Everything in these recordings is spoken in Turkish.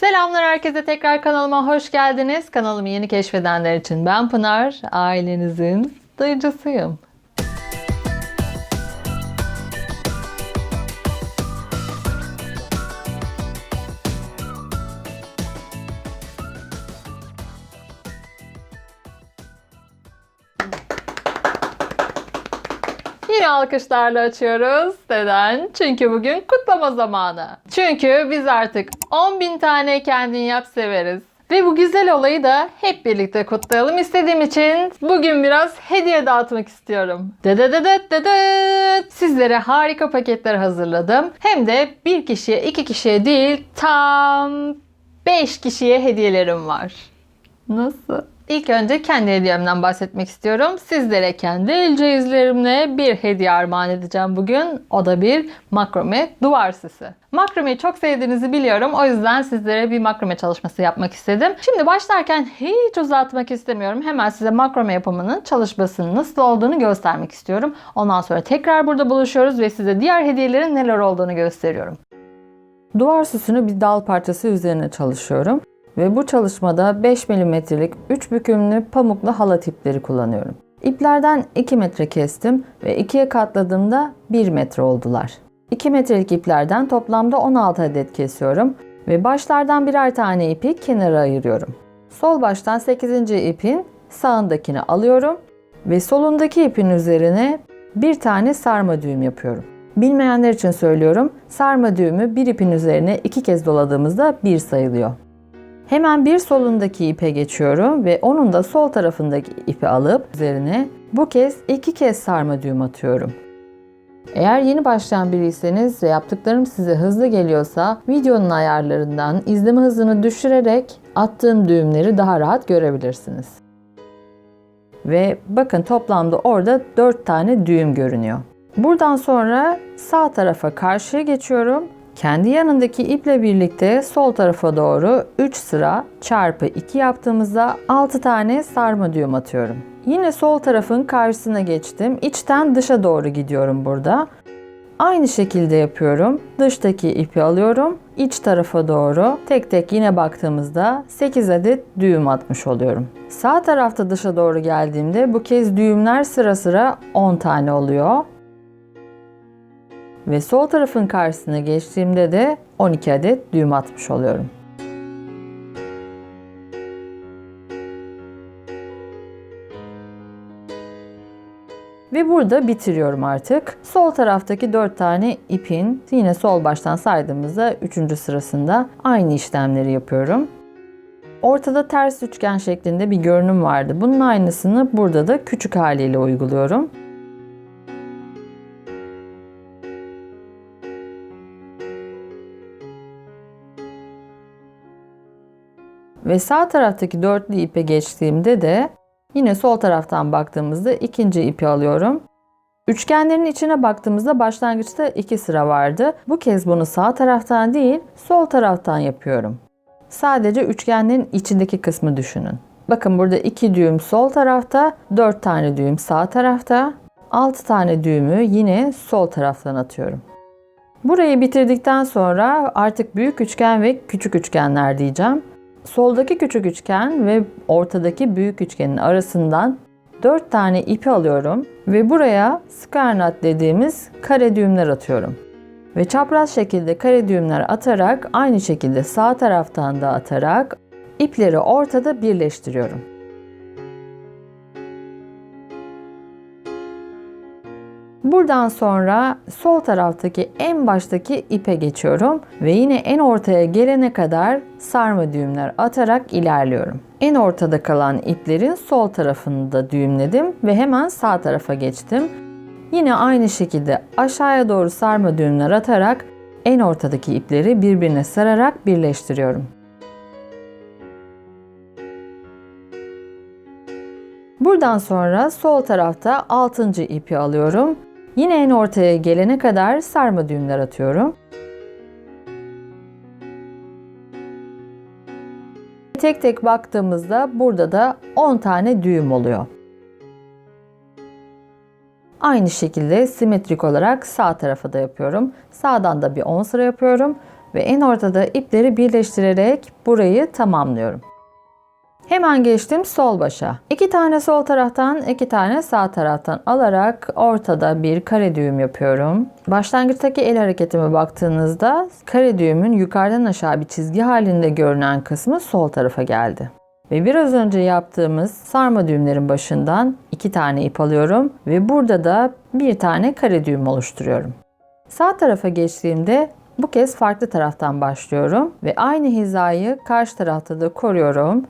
Selamlar herkese tekrar kanalıma hoş geldiniz. Kanalımı yeni keşfedenler için ben Pınar, ailenizin dayıcısıyım. Alkışlarla açıyoruz. Neden? Çünkü bugün kutlama zamanı. Çünkü biz artık 10.000 tane kendin yap severiz. Ve bu güzel olayı da hep birlikte kutlayalım istediğim için bugün biraz hediye dağıtmak istiyorum. Dedededet dedet. Sizlere harika paketler hazırladım. Hem de bir kişiye, iki kişiye değil tam 5 kişiye hediyelerim var. Nasıl? İlk önce kendi hediyemden bahsetmek istiyorum. Sizlere kendi el cihazlarımla bir hediye armağan edeceğim bugün. O da bir makrome duvar süsü. Makromeyi çok sevdiğinizi biliyorum. O yüzden sizlere bir makrome çalışması yapmak istedim. Şimdi başlarken hiç uzatmak istemiyorum. Hemen size makrome yapımının çalışmasının nasıl olduğunu göstermek istiyorum. Ondan sonra tekrar burada buluşuyoruz ve size diğer hediyelerin neler olduğunu gösteriyorum. Duvar süsünü bir dal parçası üzerine çalışıyorum. Ve bu çalışmada 5 mm'lik 3 bükümlü pamuklu halat ipleri kullanıyorum. İplerden 2 metre kestim ve ikiye katladığımda 1 metre oldular. 2 metrelik iplerden toplamda 16 adet kesiyorum ve başlardan birer tane ipi kenara ayırıyorum. Sol baştan 8. ipin sağındakini alıyorum ve solundaki ipin üzerine bir tane sarma düğüm yapıyorum. Bilmeyenler için söylüyorum. Sarma düğümü bir ipin üzerine iki kez doladığımızda bir sayılıyor. Hemen bir solundaki ipe geçiyorum ve onun da sol tarafındaki ipi alıp üzerine bu kez iki kez sarma düğüm atıyorum. Eğer yeni başlayan biriyseniz ve yaptıklarım size hızlı geliyorsa videonun ayarlarından izleme hızını düşürerek attığım düğümleri daha rahat görebilirsiniz. Ve bakın toplamda orada 4 tane düğüm görünüyor. Buradan sonra sağ tarafa karşıya geçiyorum kendi yanındaki iple birlikte sol tarafa doğru 3 sıra çarpı 2 yaptığımızda 6 tane sarma düğüm atıyorum. Yine sol tarafın karşısına geçtim. İçten dışa doğru gidiyorum burada. Aynı şekilde yapıyorum. Dıştaki ipi alıyorum. İç tarafa doğru tek tek yine baktığımızda 8 adet düğüm atmış oluyorum. Sağ tarafta dışa doğru geldiğimde bu kez düğümler sıra sıra 10 tane oluyor. Ve sol tarafın karşısına geçtiğimde de 12 adet düğüm atmış oluyorum. Ve burada bitiriyorum artık. Sol taraftaki 4 tane ipin yine sol baştan saydığımızda 3. sırasında aynı işlemleri yapıyorum. Ortada ters üçgen şeklinde bir görünüm vardı. Bunun aynısını burada da küçük haliyle uyguluyorum. Ve sağ taraftaki dörtlü ipe geçtiğimde de yine sol taraftan baktığımızda ikinci ipi alıyorum. Üçgenlerin içine baktığımızda başlangıçta iki sıra vardı. Bu kez bunu sağ taraftan değil sol taraftan yapıyorum. Sadece üçgenlerin içindeki kısmı düşünün. Bakın burada iki düğüm sol tarafta, dört tane düğüm sağ tarafta, altı tane düğümü yine sol taraftan atıyorum. Burayı bitirdikten sonra artık büyük üçgen ve küçük üçgenler diyeceğim. Soldaki küçük üçgen ve ortadaki büyük üçgenin arasından 4 tane ipi alıyorum ve buraya square knot dediğimiz kare düğümler atıyorum. Ve çapraz şekilde kare düğümler atarak aynı şekilde sağ taraftan da atarak ipleri ortada birleştiriyorum. Buradan sonra sol taraftaki en baştaki ipe geçiyorum ve yine en ortaya gelene kadar sarma düğümler atarak ilerliyorum. En ortada kalan iplerin sol tarafını da düğümledim ve hemen sağ tarafa geçtim. Yine aynı şekilde aşağıya doğru sarma düğümler atarak en ortadaki ipleri birbirine sararak birleştiriyorum. Buradan sonra sol tarafta 6. ipi alıyorum Yine en ortaya gelene kadar sarma düğümler atıyorum. Tek tek baktığımızda burada da 10 tane düğüm oluyor. Aynı şekilde simetrik olarak sağ tarafa da yapıyorum. Sağdan da bir 10 sıra yapıyorum. ve en ortada ipleri birleştirerek burayı tamamlıyorum. Hemen geçtim sol başa. İki tane sol taraftan, iki tane sağ taraftan alarak ortada bir kare düğüm yapıyorum. Başlangıçtaki el hareketime baktığınızda kare düğümün yukarıdan aşağı bir çizgi halinde görünen kısmı sol tarafa geldi. Ve biraz önce yaptığımız sarma düğümlerin başından iki tane ip alıyorum ve burada da bir tane kare düğüm oluşturuyorum. Sağ tarafa geçtiğimde bu kez farklı taraftan başlıyorum ve aynı hizayı karşı tarafta da koruyorum.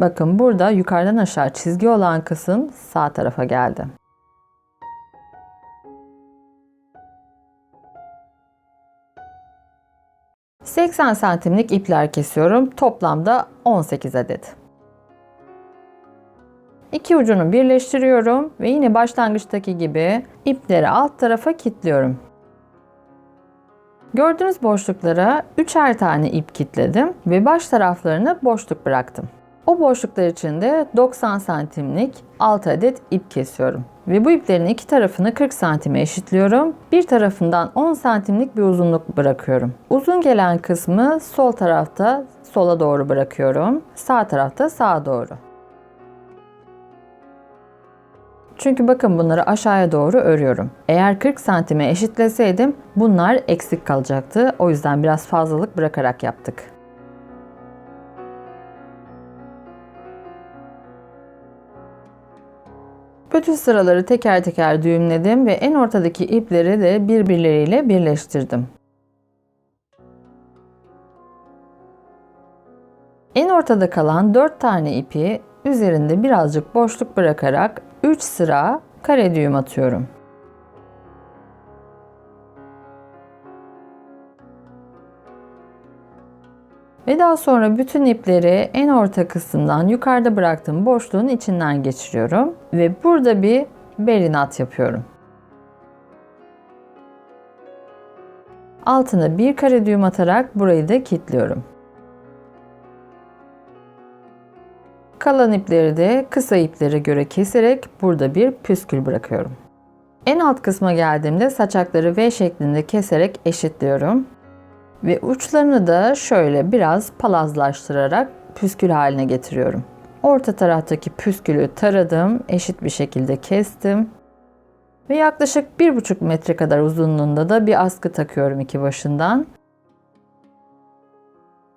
Bakın burada yukarıdan aşağı çizgi olan kısım sağ tarafa geldi. ...80 santimlik ipler kesiyorum. Toplamda 18 adet. İki ucunu birleştiriyorum ve yine başlangıçtaki gibi ipleri alt tarafa kilitliyorum. Gördüğünüz boşluklara üçer tane ip kilitledim ve baş taraflarını boşluk bıraktım. O boşluklar içinde 90 santimlik 6 adet ip kesiyorum. Ve bu iplerin iki tarafını 40 santime eşitliyorum. Bir tarafından 10 santimlik bir uzunluk bırakıyorum. Uzun gelen kısmı sol tarafta sola doğru bırakıyorum. Sağ tarafta sağa doğru. Çünkü bakın bunları aşağıya doğru örüyorum. Eğer 40 santime eşitleseydim bunlar eksik kalacaktı. O yüzden biraz fazlalık bırakarak yaptık. Bütün sıraları teker teker düğümledim ve en ortadaki ipleri de birbirleriyle birleştirdim. En ortada kalan 4 tane ipi üzerinde birazcık boşluk bırakarak 3 sıra kare düğüm atıyorum. Ve daha sonra bütün ipleri en orta kısımdan yukarıda bıraktığım boşluğun içinden geçiriyorum. Ve burada bir berinat yapıyorum. Altına bir kare düğüm atarak burayı da kilitliyorum. Kalan ipleri de kısa iplere göre keserek burada bir püskül bırakıyorum. En alt kısma geldiğimde saçakları V şeklinde keserek eşitliyorum. Ve uçlarını da şöyle biraz palazlaştırarak püskül haline getiriyorum. Orta taraftaki püskülü taradım, eşit bir şekilde kestim. Ve yaklaşık 1,5 metre kadar uzunluğunda da bir askı takıyorum iki başından.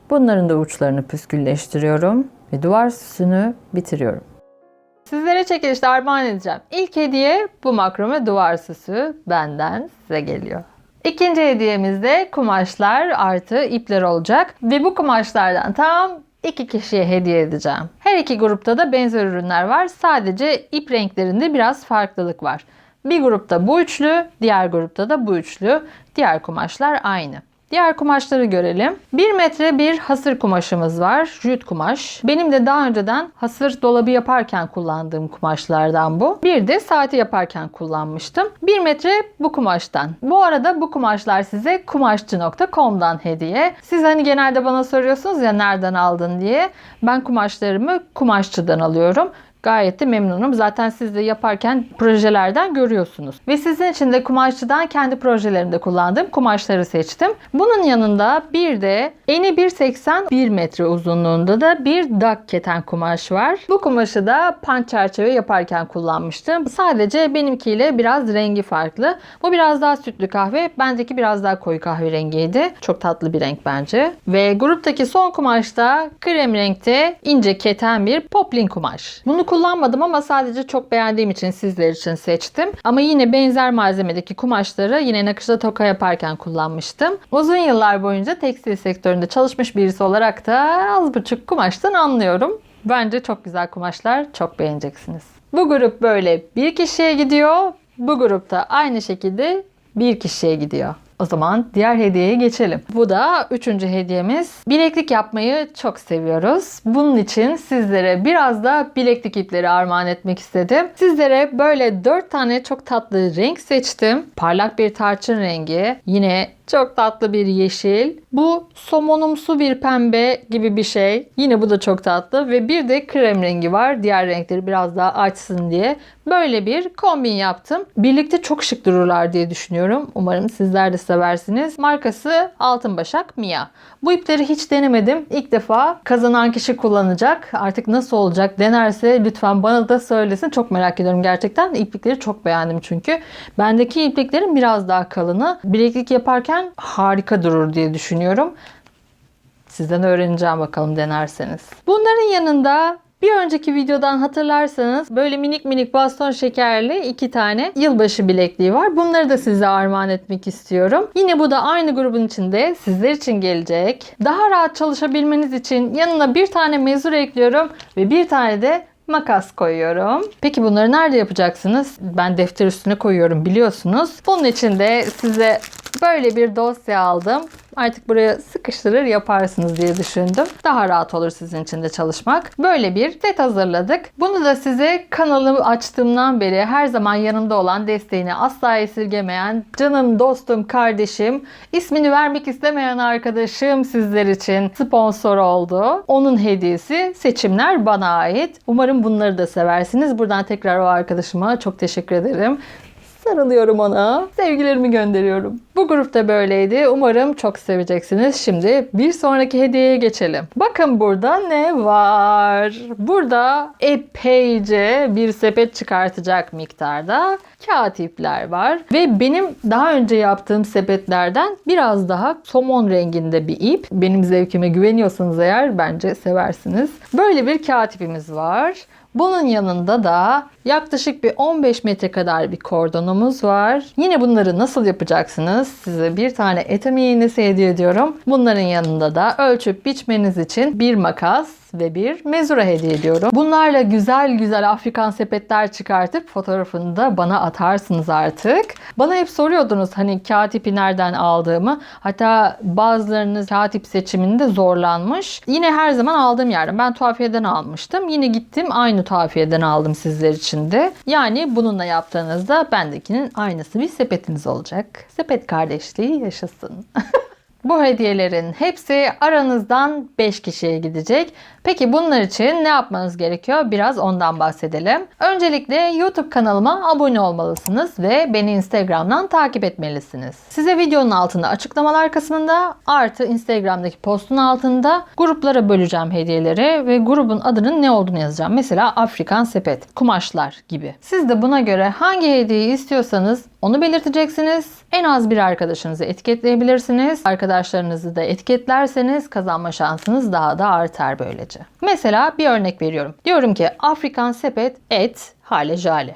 Bunların da uçlarını püskülleştiriyorum ve duvar süsünü bitiriyorum. Sizlere çekilişte armağan edeceğim. İlk hediye bu makrome duvar süsü benden size geliyor. İkinci hediyemiz de kumaşlar artı ipler olacak. Ve bu kumaşlardan tam iki kişiye hediye edeceğim. Her iki grupta da benzer ürünler var. Sadece ip renklerinde biraz farklılık var. Bir grupta bu üçlü, diğer grupta da bu üçlü. Diğer kumaşlar aynı. Diğer kumaşları görelim. 1 metre bir hasır kumaşımız var. Jüt kumaş. Benim de daha önceden hasır dolabı yaparken kullandığım kumaşlardan bu. Bir de saati yaparken kullanmıştım. 1 metre bu kumaştan. Bu arada bu kumaşlar size kumaşçı.com'dan hediye. Siz hani genelde bana soruyorsunuz ya nereden aldın diye. Ben kumaşlarımı kumaşçıdan alıyorum. Gayet de memnunum. Zaten siz de yaparken projelerden görüyorsunuz. Ve sizin için de kumaşçıdan kendi projelerimde kullandığım kumaşları seçtim. Bunun yanında bir de eni 1.80 1 metre uzunluğunda da bir dak keten kumaş var. Bu kumaşı da pan çerçeve yaparken kullanmıştım. Sadece benimkiyle biraz rengi farklı. Bu biraz daha sütlü kahve. Bendeki biraz daha koyu kahve rengiydi. Çok tatlı bir renk bence. Ve gruptaki son kumaş da krem renkte ince keten bir poplin kumaş. Bunu kullanmadım ama sadece çok beğendiğim için sizler için seçtim. Ama yine benzer malzemedeki kumaşları yine nakışta toka yaparken kullanmıştım. Uzun yıllar boyunca tekstil sektöründe çalışmış birisi olarak da az buçuk kumaştan anlıyorum. Bence çok güzel kumaşlar. Çok beğeneceksiniz. Bu grup böyle bir kişiye gidiyor. Bu grupta aynı şekilde bir kişiye gidiyor. O zaman diğer hediyeye geçelim. Bu da üçüncü hediyemiz. Bileklik yapmayı çok seviyoruz. Bunun için sizlere biraz da bileklik ipleri armağan etmek istedim. Sizlere böyle dört tane çok tatlı renk seçtim. Parlak bir tarçın rengi, yine Çok tatlı bir yeşil. Bu somonumsu bir pembe gibi bir şey. Yine bu da çok tatlı. Ve bir de krem rengi var. Diğer renkleri biraz daha açsın diye. Böyle bir kombin yaptım. Birlikte çok şık dururlar diye düşünüyorum. Umarım sizler de seversiniz. Markası Altın Başak Mia. Bu ipleri hiç denemedim. İlk defa kazanan kişi kullanacak. Artık nasıl olacak denerse lütfen bana da söylesin. Çok merak ediyorum gerçekten. İplikleri çok beğendim çünkü. Bendeki ipliklerin biraz daha kalını. Bileklik yaparken harika durur diye düşünüyorum. Sizden öğreneceğim bakalım denerseniz. Bunların yanında bir önceki videodan hatırlarsanız böyle minik minik baston şekerli iki tane yılbaşı bilekliği var. Bunları da size armağan etmek istiyorum. Yine bu da aynı grubun içinde sizler için gelecek. Daha rahat çalışabilmeniz için yanına bir tane mezur ekliyorum ve bir tane de makas koyuyorum. Peki bunları nerede yapacaksınız? Ben defter üstüne koyuyorum biliyorsunuz. Bunun için de size böyle bir dosya aldım. Artık buraya sıkıştırır yaparsınız diye düşündüm. Daha rahat olur sizin için de çalışmak. Böyle bir set hazırladık. Bunu da size kanalımı açtığımdan beri her zaman yanımda olan desteğini asla esirgemeyen canım, dostum, kardeşim, ismini vermek istemeyen arkadaşım sizler için sponsor oldu. Onun hediyesi seçimler bana ait. Umarım bunları da seversiniz. Buradan tekrar o arkadaşıma çok teşekkür ederim. Sarılıyorum ona. Sevgilerimi gönderiyorum. Bu grupta böyleydi. Umarım çok seveceksiniz. Şimdi bir sonraki hediyeye geçelim. Bakın burada ne var? Burada epeyce bir sepet çıkartacak miktarda kağıt ipler var. Ve benim daha önce yaptığım sepetlerden biraz daha somon renginde bir ip. Benim zevkime güveniyorsanız eğer bence seversiniz. Böyle bir kağıt ipimiz var. Bunun yanında da yaklaşık bir 15 metre kadar bir kordonumuz var. Yine bunları nasıl yapacaksınız? Size bir tane etemi iğnesi hediye ediyorum. Bunların yanında da ölçüp biçmeniz için bir makas ve bir mezura hediye ediyorum. Bunlarla güzel güzel Afrikan sepetler çıkartıp fotoğrafını da bana atarsınız artık. Bana hep soruyordunuz hani kağıt ipi nereden aldığımı. Hatta bazılarınız kağıt ip seçiminde zorlanmış. Yine her zaman aldığım yerden. Ben tuhafiyeden almıştım. Yine gittim aynı tuhafiyeden aldım sizler için de. Yani bununla yaptığınızda bendekinin aynısı bir sepetiniz olacak. Sepet kardeşliği yaşasın. Bu hediyelerin hepsi aranızdan 5 kişiye gidecek. Peki bunlar için ne yapmanız gerekiyor? Biraz ondan bahsedelim. Öncelikle YouTube kanalıma abone olmalısınız ve beni Instagram'dan takip etmelisiniz. Size videonun altında açıklamalar kısmında artı Instagram'daki postun altında gruplara böleceğim hediyeleri ve grubun adının ne olduğunu yazacağım. Mesela Afrikan sepet, kumaşlar gibi. Siz de buna göre hangi hediyeyi istiyorsanız onu belirteceksiniz. En az bir arkadaşınızı etiketleyebilirsiniz. Arkadaşlarınızı da etiketlerseniz kazanma şansınız daha da artar böylece. Mesela bir örnek veriyorum. Diyorum ki Afrikan sepet et hale jale.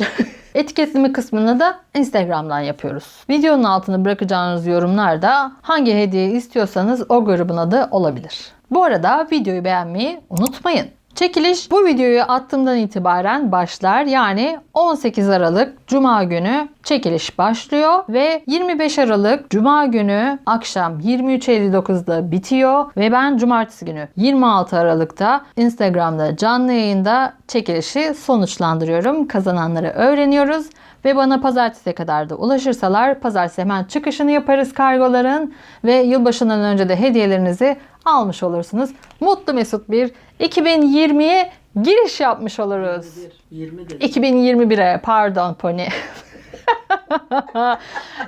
Etiketleme kısmını da Instagram'dan yapıyoruz. Videonun altına bırakacağınız yorumlarda hangi hediye istiyorsanız o grubun adı olabilir. Bu arada videoyu beğenmeyi unutmayın. Çekiliş bu videoyu attığımdan itibaren başlar. Yani 18 Aralık Cuma günü çekiliş başlıyor ve 25 Aralık Cuma günü akşam 23.59'da bitiyor ve ben Cumartesi günü 26 Aralık'ta Instagram'da canlı yayında çekilişi sonuçlandırıyorum. Kazananları öğreniyoruz ve bana pazartesiye kadar da ulaşırsalar pazartesi hemen çıkışını yaparız kargoların ve yılbaşından önce de hediyelerinizi almış olursunuz. Mutlu mesut bir 2020'ye giriş yapmış oluruz. 20 dedi. 2021'e pardon Pony.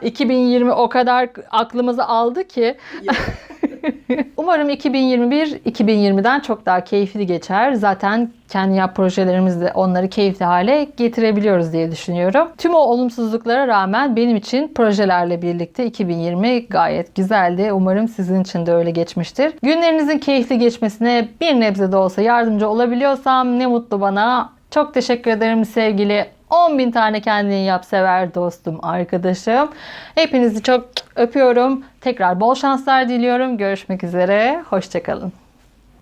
2020 o kadar aklımızı aldı ki. Umarım 2021 2020'den çok daha keyifli geçer. Zaten kendi yap projelerimizde onları keyifli hale getirebiliyoruz diye düşünüyorum. Tüm o olumsuzluklara rağmen benim için projelerle birlikte 2020 gayet güzeldi. Umarım sizin için de öyle geçmiştir. Günlerinizin keyifli geçmesine bir nebze de olsa yardımcı olabiliyorsam ne mutlu bana. Çok teşekkür ederim sevgili 10 bin tane kendini yap sever dostum, arkadaşım. Hepinizi çok öpüyorum. Tekrar bol şanslar diliyorum. Görüşmek üzere. Hoşçakalın.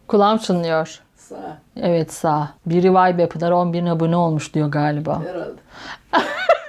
Kulağım çınlıyor. Sağ Evet sağ. Biri vay be Pınar 10 bin abone olmuş diyor galiba. herhalde.